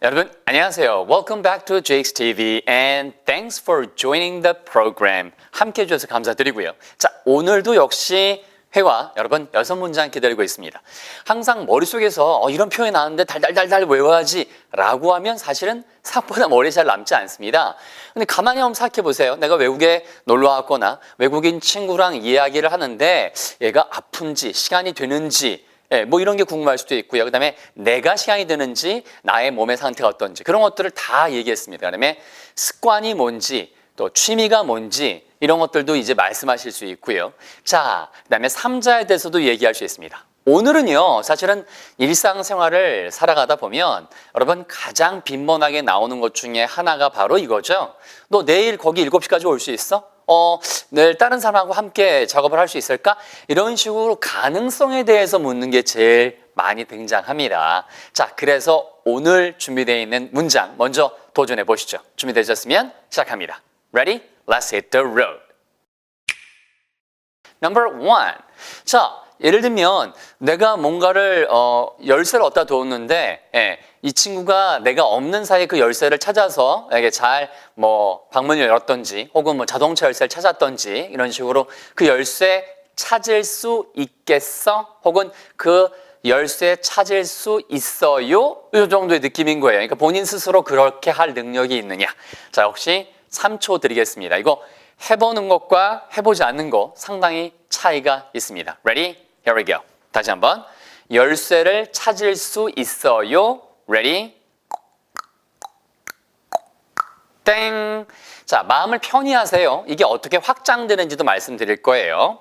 여러분 안녕하세요. Welcome back to JX TV and thanks for joining the program. 함께 해 주셔서 감사드리고요. 자 오늘도 역시 회화 여러분 여섯 문장 기다리고 있습니다. 항상 머릿속에서 어, 이런 표현이 나왔는데 달달달달 외워야지 라고 하면 사실은 생각보다 머리에 잘 남지 않습니다. 근데 가만히 한번 생각해 보세요. 내가 외국에 놀러 왔거나 외국인 친구랑 이야기를 하는데 얘가 아픈지 시간이 되는지 예, 뭐 이런 게 궁금할 수도 있고요. 그다음에 내가 시간이 드는지 나의 몸의 상태가 어떤지 그런 것들을 다 얘기했습니다. 그다음에 습관이 뭔지 또 취미가 뭔지 이런 것들도 이제 말씀하실 수 있고요. 자, 그다음에 삼자에 대해서도 얘기할 수 있습니다. 오늘은요, 사실은 일상생활을 살아가다 보면 여러분 가장 빈번하게 나오는 것 중에 하나가 바로 이거죠. 너 내일 거기 7시까지 올 수 있어? 어, 내일 다른 사람하고 함께 작업을 할 수 있을까? 이런 식으로 가능성에 대해서 묻는 게 제일 많이 등장합니다. 자, 그래서 오늘 준비되어 있는 문장 먼저 도전해 보시죠. 준비되셨으면 시작합니다. Ready? Let's hit the road. Number one. 자, 예를 들면 내가 뭔가를 어, 열쇠를 얻다 두었는데 예, 이 친구가 내가 없는 사이에 그 열쇠를 찾아서 에게 잘 뭐 방문을 열었던지 혹은 뭐 자동차 열쇠를 찾았던지 이런 식으로 그 열쇠 찾을 수 있겠어? 혹은 그 열쇠 찾을 수 있어요? 이 정도의 느낌인 거예요. 그러니까 본인 스스로 그렇게 할 능력이 있느냐? 자, 역시 3초 드리겠습니다. 이거 해보는 것과 해보지 않는 것 상당히 차이가 있습니다. Ready? Here we go. 다시 한번. 열쇠를 찾을 수 있어요. Ready? 땡. 자, 마음을 편히 하세요. 이게 어떻게 확장되는지도 말씀드릴 거예요.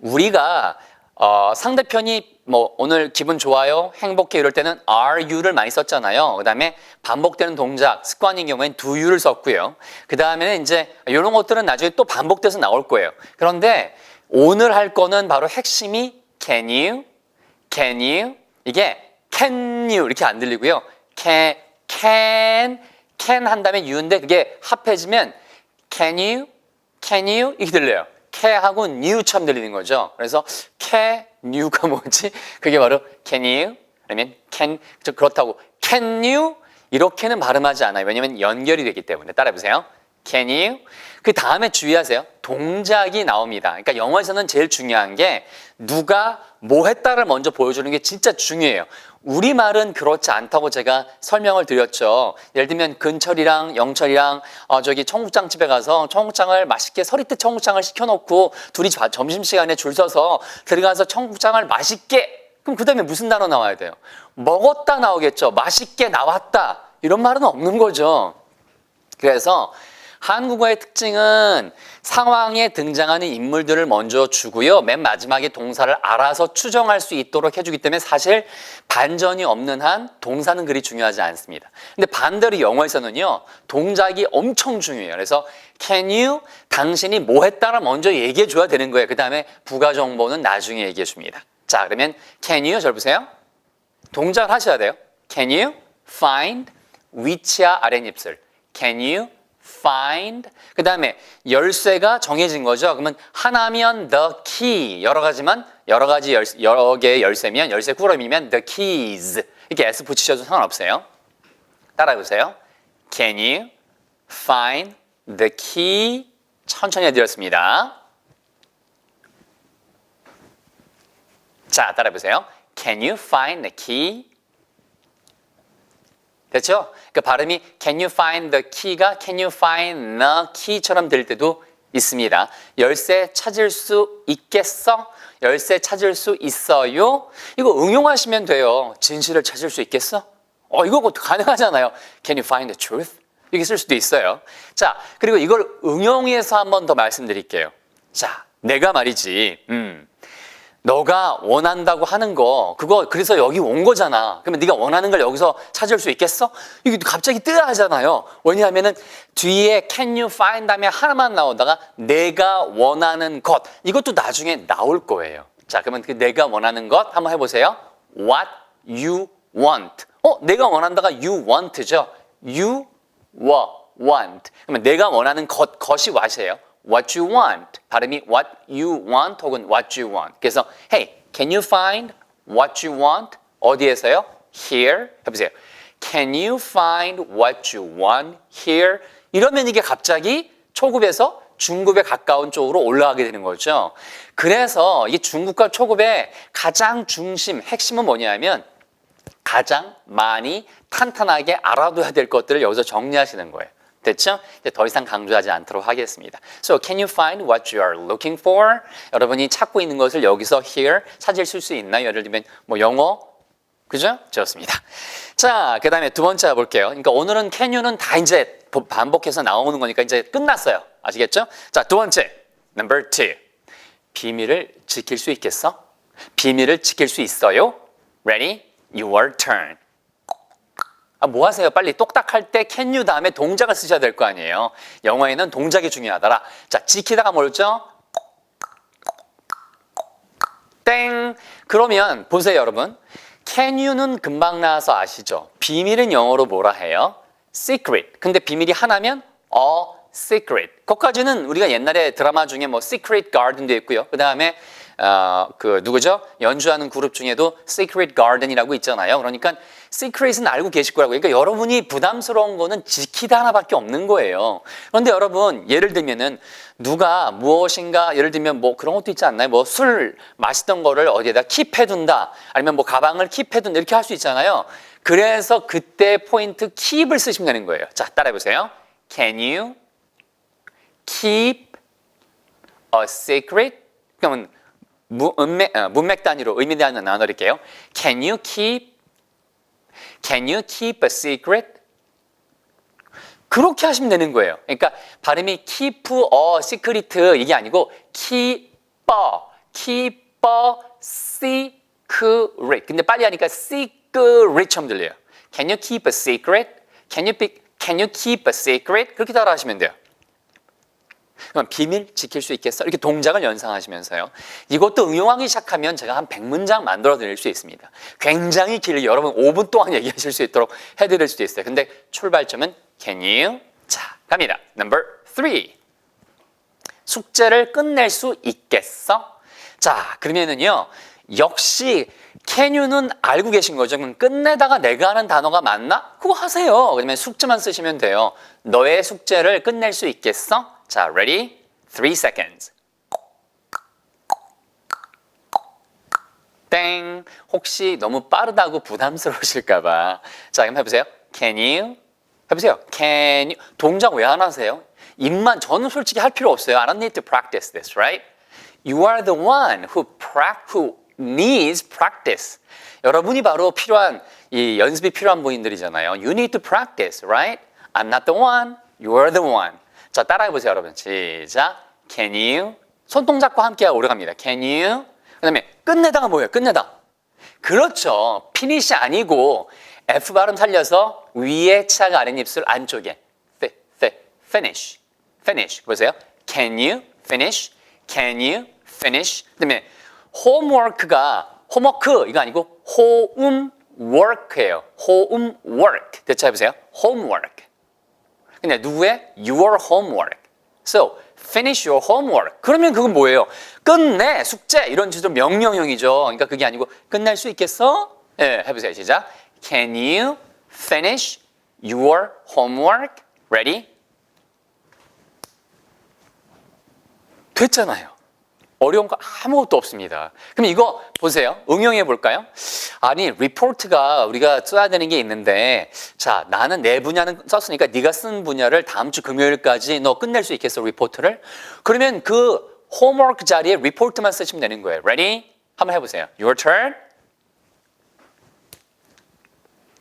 우리가 어, 상대편이 뭐 오늘 기분 좋아요, 행복해 이럴 때는 are you를 많이 썼잖아요. 그다음에 반복되는 동작, 습관인 경우엔 do you를 썼고요. 그다음에는 이제 이런 것들은 나중에 또 반복돼서 나올 거예요. 그런데 오늘 할 거는 바로 핵심이 can you, can you 이게 can you 이렇게 안 들리고요. can, can, can 한 다음에 you인데 그게 합해지면 can you, can you 이렇게 들려요. can하고 new처럼 들리는 거죠. 그래서 can new가 뭐지? 그게 바로 can you 아니면 can 저 그렇다고 can you 이렇게는 발음하지 않아요. 왜냐하면 연결이 되기 때문에 따라해 보세요. Can you? 그 다음에 주의하세요. 동작이 나옵니다. 그러니까 영어에서는 제일 중요한 게 누가 뭐 했다를 먼저 보여주는 게 진짜 중요해요. 우리말은 그렇지 않다고 제가 설명을 드렸죠. 예를 들면 근철이랑 영철이랑 어, 저기 청국장 집에 가서 청국장을 맛있게 서리태 청국장을 시켜놓고 둘이 점심시간에 줄 서서 들어가서 청국장을 맛있게 그럼 그 다음에 무슨 단어 나와야 돼요? 먹었다 나오겠죠. 맛있게 나왔다. 이런 말은 없는 거죠. 그래서 한국어의 특징은 상황에 등장하는 인물들을 먼저 주고요. 맨 마지막에 동사를 알아서 추정할 수 있도록 해주기 때문에 사실 반전이 없는 한 동사는 그리 중요하지 않습니다. 근데 반대로 영어에서는요. 동작이 엄청 중요해요. 그래서 can you 당신이 뭐 했다를 먼저 얘기해 줘야 되는 거예요. 그 다음에 부가 정보는 나중에 얘기해 줍니다. 자 그러면 can you 잘 보세요. 동작을 하셔야 돼요. Can you find 위치와 아랫입술. Can you find 그 다음에 열쇠가 정해진 거죠. 그러면 하나면 the key 여러 가지만 여러 가지 열, 여러 개의 열쇠면 열쇠 꾸러미면 the keys 이렇게 s 붙이셔도 상관없어요. 따라해보세요. Can you find the key? 천천히 해드렸습니다. 자, 따라해보세요. Can you find the key? 됐죠? 그 발음이 can you find the key가 can you find the key처럼 될 때도 있습니다. 열쇠 찾을 수 있겠어? 열쇠 찾을 수 있어요? 이거 응용하시면 돼요. 진실을 찾을 수 있겠어? 어, 이거 가능하잖아요. Can you find the truth? 이렇게 쓸 수도 있어요. 자, 그리고 이걸 응용해서 한 번 더 말씀드릴게요. 자, 내가 말이지, 음, 너가 원한다고 하는 거 그거 그래서 여기 온 거잖아. 그러면 네가 원하는 걸 여기서 찾을 수 있겠어? 이게 갑자기 뜨야 하잖아요. 왜냐하면은 뒤에 can you find 다음에 하나만 나오다가 내가 원하는 것 이것도 나중에 나올 거예요. 자, 그러면 그 내가 원하는 것 한번 해보세요. What you want. 어, 내가 원한다가 you want죠. You want. 그러면 내가 원하는 것 것이 what이에요. What you want. 발음이 what you want 혹은 what you want. 그래서 hey, can you find what you want? 어디에서요? Here. 해보세요. Can you find what you want here? 이러면 이게 갑자기 초급에서 중급에 가까운 쪽으로 올라가게 되는 거죠. 그래서 이 중급과 초급의 가장 중심, 핵심은 뭐냐면 가장 많이 탄탄하게 알아둬야 될 것들을 여기서 정리하시는 거예요. 됐죠? 이제 더 이상 강조하지 않도록 하겠습니다. So, can you find what you are looking for? 여러분이 찾고 있는 것을 여기서 here 찾으실 수 있나요? 예를 들면 뭐 영어, 그죠? 좋습니다. 자, 그 다음에 두 번째 볼게요. 그러니까 오늘은 you는 다 이제 반복해서 나오는 거니까 이제 끝났어요. 아시겠죠? 자, 두 번째, number two. 비밀을 지킬 수 있겠어? 비밀을 지킬 수 있어요? Ready? Your turn. 아, 뭐 하세요? 빨리 똑딱할 때 can you 다음에 동작을 쓰셔야 될 거 아니에요. 영어에는 동작이 중요하더라. 자, 지키다가 뭐였죠? 땡. 그러면 보세요, 여러분. can you는 금방 나와서 아시죠? 비밀은 영어로 뭐라 해요? secret. 근데 비밀이 하나면 a secret. 거기까지는 우리가 옛날에 드라마 중에 뭐 secret garden도 있고요. 그 다음에 어, 그 누구죠? 연주하는 그룹 중에도 Secret Garden이라고 있잖아요. 그러니까 Secret은 알고 계실 거라고. 그러니까 여러분이 부담스러운 거는 지키다 하나밖에 없는 거예요. 그런데 여러분 예를 들면은 누가 무엇인가 예를 들면 뭐 그런 것도 있지 않나요? 뭐 술 마시던 거를 어디에다 킵해둔다 아니면 뭐 가방을 킵해둔다 이렇게 할 수 있잖아요. 그래서 그때 포인트 keep을 쓰시면 되는 거예요. 자 따라해 보세요. Can you keep a secret? 그러면 무, 문맥, 어, 문맥 단위로 의미 단위로 나눠드릴게요. Can you keep? Can you keep a secret? 그렇게 하시면 되는 거예요. 그러니까 발음이 keep a secret 이게 아니고 keep keep secret. 근데 빨리 하니까 secret처럼 들려요. Can you keep a secret? Can you, be, can you keep a secret? 그렇게 따라 하시면 돼요. 그럼 비밀 지킬 수 있겠어? 이렇게 동작을 연상하시면서요. 이것도 응용하기 시작하면 제가 한 100문장 만들어 드릴 수 있습니다. 굉장히 길게 여러분 5분 동안 얘기하실 수 있도록 해 드릴 수도 있어요. 근데 출발점은 can you? 자, 갑니다. Number three. 숙제를 끝낼 수 있겠어? 자, 그러면은요. 역시 can you는 알고 계신 거죠. 그럼 끝내다가 내가 하는 단어가 맞나? 그거 하세요. 그러면 숙제만 쓰시면 돼요. 너의 숙제를 끝낼 수 있겠어? 자, ready? Three seconds. 땡. 혹시 너무 빠르다고 부담스러우실까봐. 자, 그럼 해보세요. Can you? 해보세요. Can you? 동작 왜 안 하세요? 입만 저는 솔직히 할 필요 없어요. I don't need to practice this, right? You are the one who, pra- who needs practice. 여러분이 바로 필요한 이 연습이 필요한 분들이잖아요. You need to practice, right? I'm not the one. You are the one. 자, 따라해 보세요, 여러분. 시작. Can you? 손동작과 함께 오래 갑니다. Can you? 그 다음에 끝내다가 뭐예요? 끝내다. 그렇죠. 피니시 아니고 F 발음 살려서 위에 차가 아랫입술 안쪽에 fi, fi, finish. finish. 보세요. Can you finish? Can you finish? 그다음에 homework가 홈워크 이거 아니고 호음 work예요. 호음 work. 대체 해 보세요. homework. 근데 누구의? Your homework. So, finish your homework. 그러면 그건 뭐예요? 끝내, 숙제 이런 식으로 명령형이죠. 그러니까 그게 아니고 끝낼 수 있겠어? 예, 네, 해보세요. 시작. Can you finish your homework? Ready? 됐잖아요. 어려운 거 아무것도 없습니다. 그럼 이거 보세요. 응용해 볼까요? 아니, 리포트가 우리가 써야 되는 게 있는데, 자, 나는 내 분야는 썼으니까 네가 쓴 분야를 다음 주 금요일까지 너 끝낼 수 있겠어, 리포트를? 그러면 그 홈워크 자리에 리포트만 쓰시면 되는 거예요. Ready? 한번 해보세요. Your turn.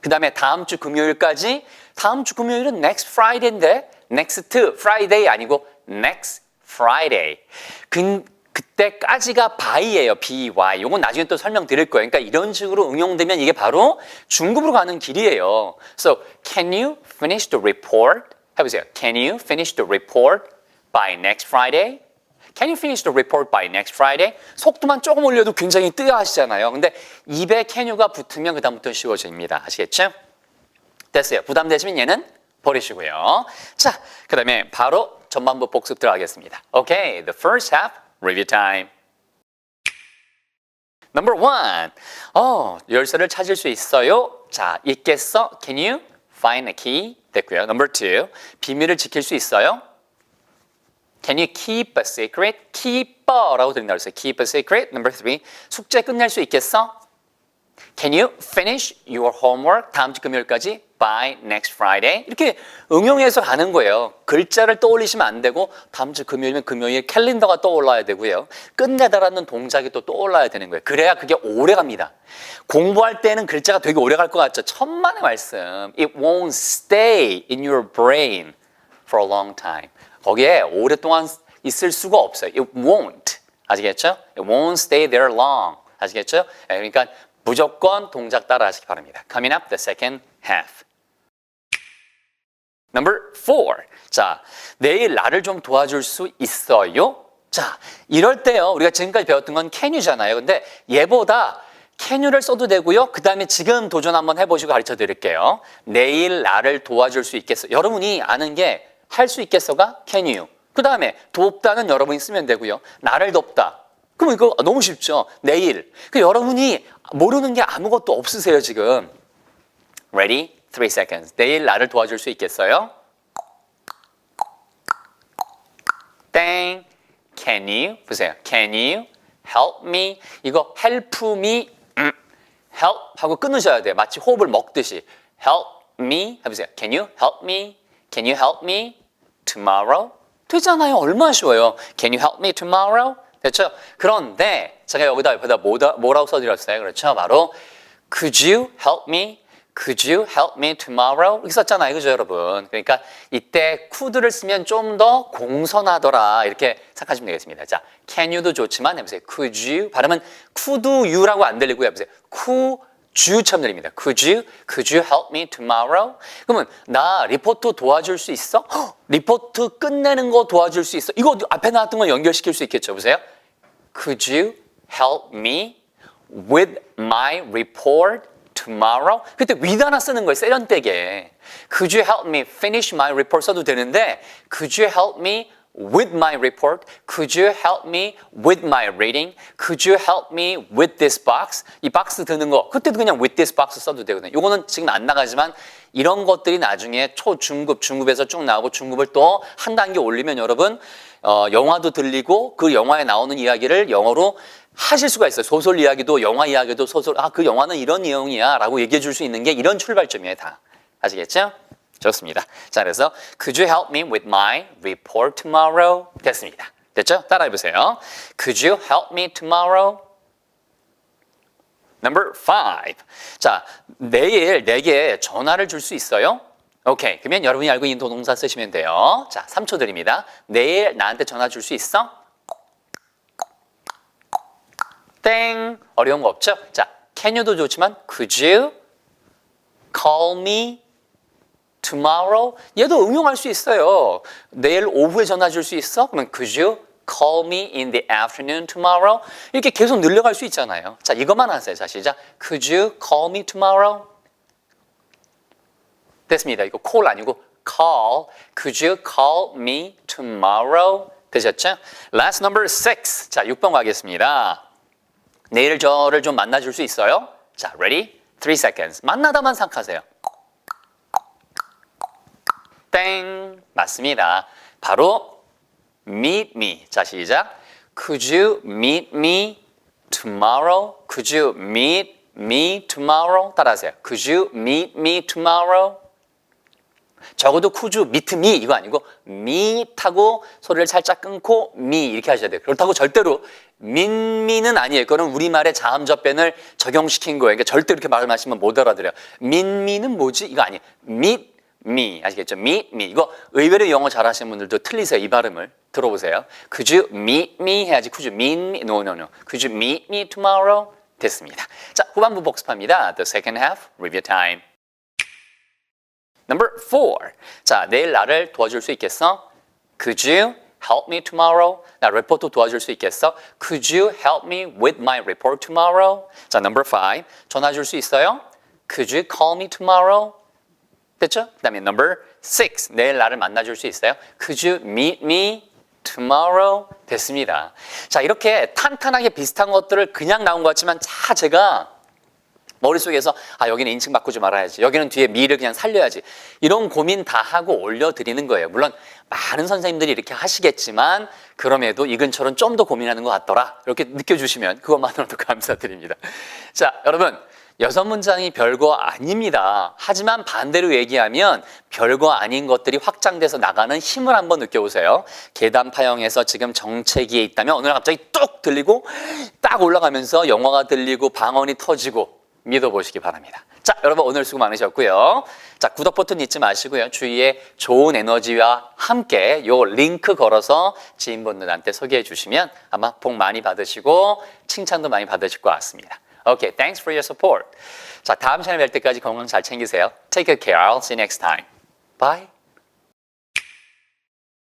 그 다음에 다음 주 금요일까지, 다음 주 금요일은 next Friday인데, next Friday 아니고 next Friday. 때까지가 by예요. by. 이건 나중에 또 설명드릴 거예요. 그러니까 이런 식으로 응용되면 이게 바로 중급으로 가는 길이에요. So, can you finish the report? 해보세요. Can you finish the report by next Friday? Can you finish the report by next Friday? 속도만 조금 올려도 굉장히 뜨하시잖아요. 근데 입에 can you가 붙으면 그다음부터 쉬워집니다. 아시겠죠? 됐어요. 부담되시면 얘는 버리시고요. 자, 그 다음에 바로 전반부 복습 들어가겠습니다. Okay, the first half, review time. 어, 열쇠를 찾을 수 있어요? 자, 있겠어? Can you find a key? 됐고요. Number 비밀을 지킬 수 있어요? Can you keep a secret? keep라고 들린다고 했어요. keep a secret. Number three, 숙제 끝낼 수 있겠어? Can you finish your homework 다음 주 금요일까지 by next Friday? 이렇게 응용해서 가는 거예요. 글자를 떠올리시면 안 되고 다음 주 금요일이면 금요일 캘린더가 떠올라야 되고요. 끝내다라는 동작이 또 떠올라야 되는 거예요. 그래야 그게 오래 갑니다. 공부할 때는 글자가 되게 오래 갈 것 같죠. 천만의 말씀. It won't stay in your brain for a long time. 거기에 오랫동안 있을 수가 없어요. It won't. 아시겠죠? It won't stay there long. 아시겠죠? 예, 그러니까 무조건 동작 따라 하시기 바랍니다. Coming up the second half. Number four. 자, 내일 나를 좀 도와줄 수 있어요? 자, 이럴 때요. 우리가 지금까지 배웠던 건 can유잖아요. 근데 얘보다 can유를 써도 되고요. 그 다음에 지금 도전 한번 해보시고 가르쳐 드릴게요. 내일 나를 도와줄 수 있겠어. 여러분이 아는 게 할 수 있겠어가 can. 그 다음에 돕다는 여러분이 쓰면 되고요. 나를 돕다. 그럼 이거 너무 쉽죠. 내일. 그 여러분이 모르는 게 아무것도 없으세요 지금. Ready? Three seconds. 내일 나를 도와줄 수 있겠어요? 땡. Can you? 보세요. Can you help me? 이거 help me. 음. help 하고 끊으셔야 돼요. 마치 호흡을 먹듯이. help me 해보세요. Can you help me? Can you help me tomorrow? 되잖아요. 얼마나 쉬워요. Can you help me tomorrow? 됐죠? 그런데 제가 여기다 옆에다 뭐라고 써드렸어요? 그렇죠? 바로 Could you help me? Could you help me tomorrow? 이렇게 썼잖아요. 그죠, 여러분? 그러니까 이때 could를 쓰면 좀 더 공손하더라. 이렇게 생각하시면 되겠습니다. 자, can you도 좋지만 해보세요. Could you? 발음은 could you라고 안 들리고요. 해보세요. could you처럼 들립니다. Could you? Could you help me tomorrow? 그러면 나 리포트 도와줄 수 있어? 헉, 리포트 끝내는 거 도와줄 수 있어? 이거 앞에 나왔던 거 연결시킬 수 있겠죠? 보세요. Could you help me with my report tomorrow? 그때 with 하나 쓰는 거예요. 세련되게. Could you help me finish my report 써도 되는데 Could you help me with my report? Could you help me with my reading? Could you help me with this box? 이 박스 드는 거 그때도 그냥 with this box 써도 되거든요. 이거는 지금 안 나가지만 이런 것들이 나중에 초, 중급, 중급에서 쭉 나오고 중급을 또 한 단계 올리면 여러분 어, 영화도 들리고 그 영화에 나오는 이야기를 영어로 하실 수가 있어요. 소설 이야기도 영화 이야기도 소설 아 그 영화는 이런 내용이야라고 얘기해 줄 수 있는 게 이런 출발점이에요 다 아시겠죠? 좋습니다. 자 그래서 Could you help me with my report tomorrow? 됐습니다. 됐죠? 따라해 보세요. Could you help me tomorrow? Number five. 자, 내일 내게 전화를 줄 수 있어요? 오케이. 그러면 여러분이 알고 있는 동사 쓰시면 돼요. 자, 3초 드립니다. 내일 나한테 전화 줄 수 있어? 땡. 어려운 거 없죠? 자, can you도 좋지만 could you call me tomorrow? 얘도 응용할 수 있어요. 내일 오후에 전화 줄 수 있어? 그러면 could you call me in the afternoon tomorrow? 이렇게 계속 늘려갈 수 있잖아요. 자, 이것만 하세요. 자, 시작. Could you call me tomorrow? 됐습니다. 이거 call 아니고 call. Could you call me tomorrow? 되셨죠? Last number six. 자, 6번 가겠습니다. 내일 저를 좀 만나줄 수 있어요? 자, ready? Three seconds. 만나다만 생각하세요. 땡. 맞습니다. 바로 meet me. 자, 시작. Could you meet me tomorrow? Could you meet me tomorrow? 따라하세요. Could you meet me tomorrow? 적어도 you meet me 이거 아니고 meet하고 소리를 살짝 끊고 me 이렇게 하셔야 돼요. 그렇다고 절대로 민미는 아니에요. 그거는 우리말의 자음 접변을 적용시킨 거예요. 그러니까 절대 이렇게 말씀하시면 못 알아들어요. 민미는 뭐지? 이거 아니에요. meet me 아시겠죠? meet me 이거 의외로 영어 잘하시는 분들도 틀리세요. 이 발음을 들어보세요. Meet me 해야지. Could you meet me tomorrow? 됐습니다. 자, 후반부 복습합니다. The second half review time. Number four. 자, 내일 나를 도와줄 수 있겠어? Could you help me tomorrow? 나 레포트 도와줄 수 있겠어? Could you help me with my report tomorrow? 자, number five. 전화 줄 수 있어요? Could you call me tomorrow? 됐죠? 그 다음에 number six. 내일 나를 만나줄 수 있어요? Could you meet me tomorrow? 됐습니다. 자, 이렇게 탄탄하게 비슷한 것들을 그냥 나온 것 같지만 자, 제가 머릿속에서 아 여기는 인칭 바꾸지 말아야지. 여기는 뒤에 미를 그냥 살려야지. 이런 고민 다 하고 올려드리는 거예요. 물론 많은 선생님들이 이렇게 하시겠지만 그럼에도 이 근처는 좀 더 고민하는 것 같더라. 이렇게 느껴주시면 그것만으로도 감사드립니다. 자 여러분. 여섯 문장이 별거 아닙니다. 하지만 반대로 얘기하면 별거 아닌 것들이 확장돼서 나가는 힘을 한번 느껴보세요. 계단 파형에서 지금 정체기에 있다면 어느 날 갑자기 뚝 들리고 딱 올라가면서 영화가 들리고 방언이 터지고 믿어보시기 바랍니다. 자, 여러분 오늘 수고 많으셨고요. 자, 구독 버튼 잊지 마시고요. 주위에 좋은 에너지와 함께 요 링크 걸어서 지인분들한테 소개해 주시면 아마 복 많이 받으시고 칭찬도 많이 받으실 것 같습니다. Okay, thanks for your support. 자, 다음 시간에 뵐 때까지 건강 잘 챙기세요. Take good care. I'll see you next time. Bye.